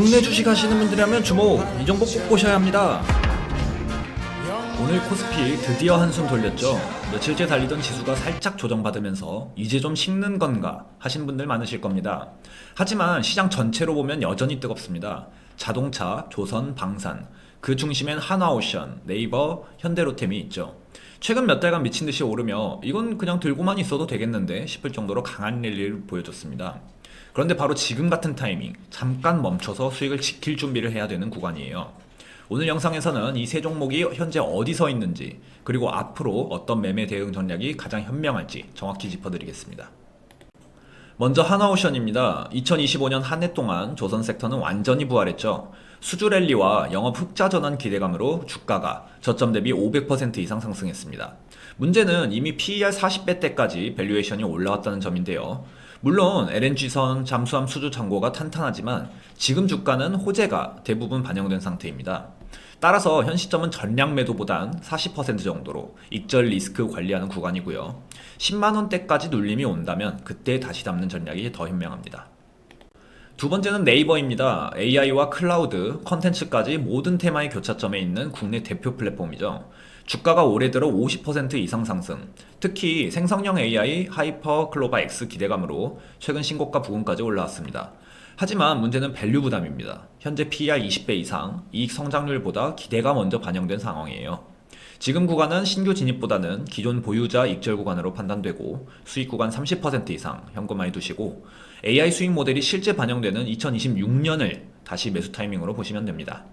국내 주식 하시는 분들이라면 주목 이 정보 꼭 보셔야 합니다. 오늘 코스피 드디어 한숨 돌렸죠. 며칠째 달리던 지수가 살짝 조정받으면서 이제 좀 식는 건가 하신 분들 많으실 겁니다. 하지만 시장 전체로 보면 여전히 뜨겁습니다. 자동차, 조선, 방산, 그 중심엔 하나오션, 네이버, 현대로템이 있죠. 최근 몇 달간 미친 듯이 오르며 이건 그냥 들고만 있어도 되겠는데 싶을 정도로 강한 랠리를 보여줬습니다. 그런데 바로 지금 같은 타이밍, 잠깐 멈춰서 수익을 지킬 준비를 해야 되는 구간이에요. 오늘 영상에서는 이 세 종목이 현재 어디 서 있는지, 그리고 앞으로 어떤 매매 대응 전략이 가장 현명할지 정확히 짚어드리겠습니다. 먼저 하나오션입니다. 2025년 한 해 동안 조선 섹터는 완전히 부활했죠. 수주 랠리와 영업 흑자 전환 기대감으로 주가가 저점 대비 500% 이상 상승했습니다. 문제는 이미 PER 40배 때까지 밸류에이션이 올라왔다는 점인데요. 물론 LNG선 잠수함 수주 창고가 탄탄하지만 지금 주가는 호재가 대부분 반영된 상태입니다. 따라서 현 시점은 전량 매도보단 40% 정도로 익절 리스크 관리하는 구간이고요. 10만 원대까지 눌림이 온다면 그때 다시 담는 전략이 더 현명합니다. 두 번째는 네이버입니다. AI와 클라우드, 컨텐츠까지 모든 테마의 교차점에 있는 국내 대표 플랫폼이죠. 주가가 올해 들어 50% 이상 상승. 특히 생성형 AI 하이퍼 클로바 X 기대감으로 최근 신고가 부근까지 올라왔습니다. 하지만 문제는 밸류 부담입니다. 현재 PER 20배 이상, 이익 성장률보다 기대가 먼저 반영된 상황이에요. 지금 구간은 신규 진입보다는 기존 보유자 익절 구간으로 판단되고 수익 구간 30% 이상 현금화해 두시고 AI 수익 모델이 실제 반영되는 2026년을 다시 매수 타이밍으로 보시면 됩니다.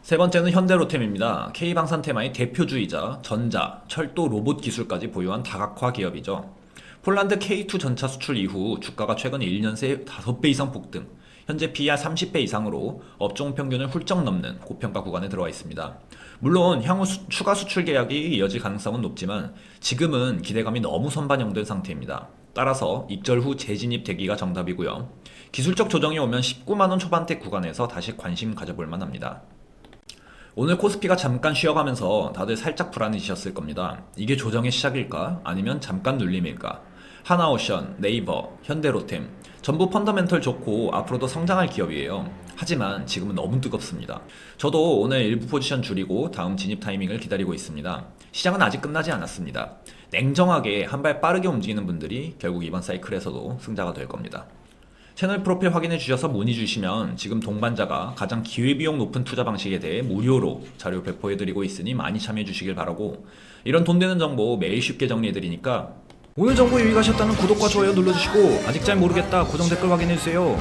세 번째는 현대로템입니다. K방산 테마의 대표주이자 전자, 철도 로봇 기술까지 보유한 다각화 기업이죠. 폴란드 K2 전차 수출 이후 주가가 최근 1년 새 5배 이상 폭등, 현재 PER 30배 이상으로 업종 평균을 훌쩍 넘는 고평가 구간에 들어와 있습니다. 물론 향후 수- 추가 수출 계약이 이어질 가능성은 높지만 지금은 기대감이 너무 선반영된 상태입니다. 따라서 입절 후 재진입 대기가 정답이고요. 기술적 조정이 오면 19만 원 초반대 구간에서 다시 관심 가져볼 만합니다. 오늘 코스피가 잠깐 쉬어가면서 다들 살짝 불안해지셨을 겁니다. 이게 조정의 시작일까? 아니면 잠깐 눌림일까? 하나오션, 네이버, 현대로템 전부 펀더멘털 좋고 앞으로도 성장할 기업이에요. 하지만 지금은 너무 뜨겁습니다. 저도 오늘 일부 포지션 줄이고 다음 진입 타이밍을 기다리고 있습니다. 시장은 아직 끝나지 않았습니다. 냉정하게 한 발 빠르게 움직이는 분들이 결국 이번 사이클에서도 승자가 될 겁니다. 채널 프로필 확인해 주셔서 문의 주시면 지금 동반자가 가장 기회비용 높은 투자 방식에 대해 무료로 자료 배포해 드리고 있으니 많이 참여해 주시길 바라고 이런 돈 되는 정보 매일 쉽게 정리해 드리니까 오늘 정보 유익하셨다면 구독과 좋아요 눌러주시고 아직 잘 모르겠다 고정 댓글 확인해 주세요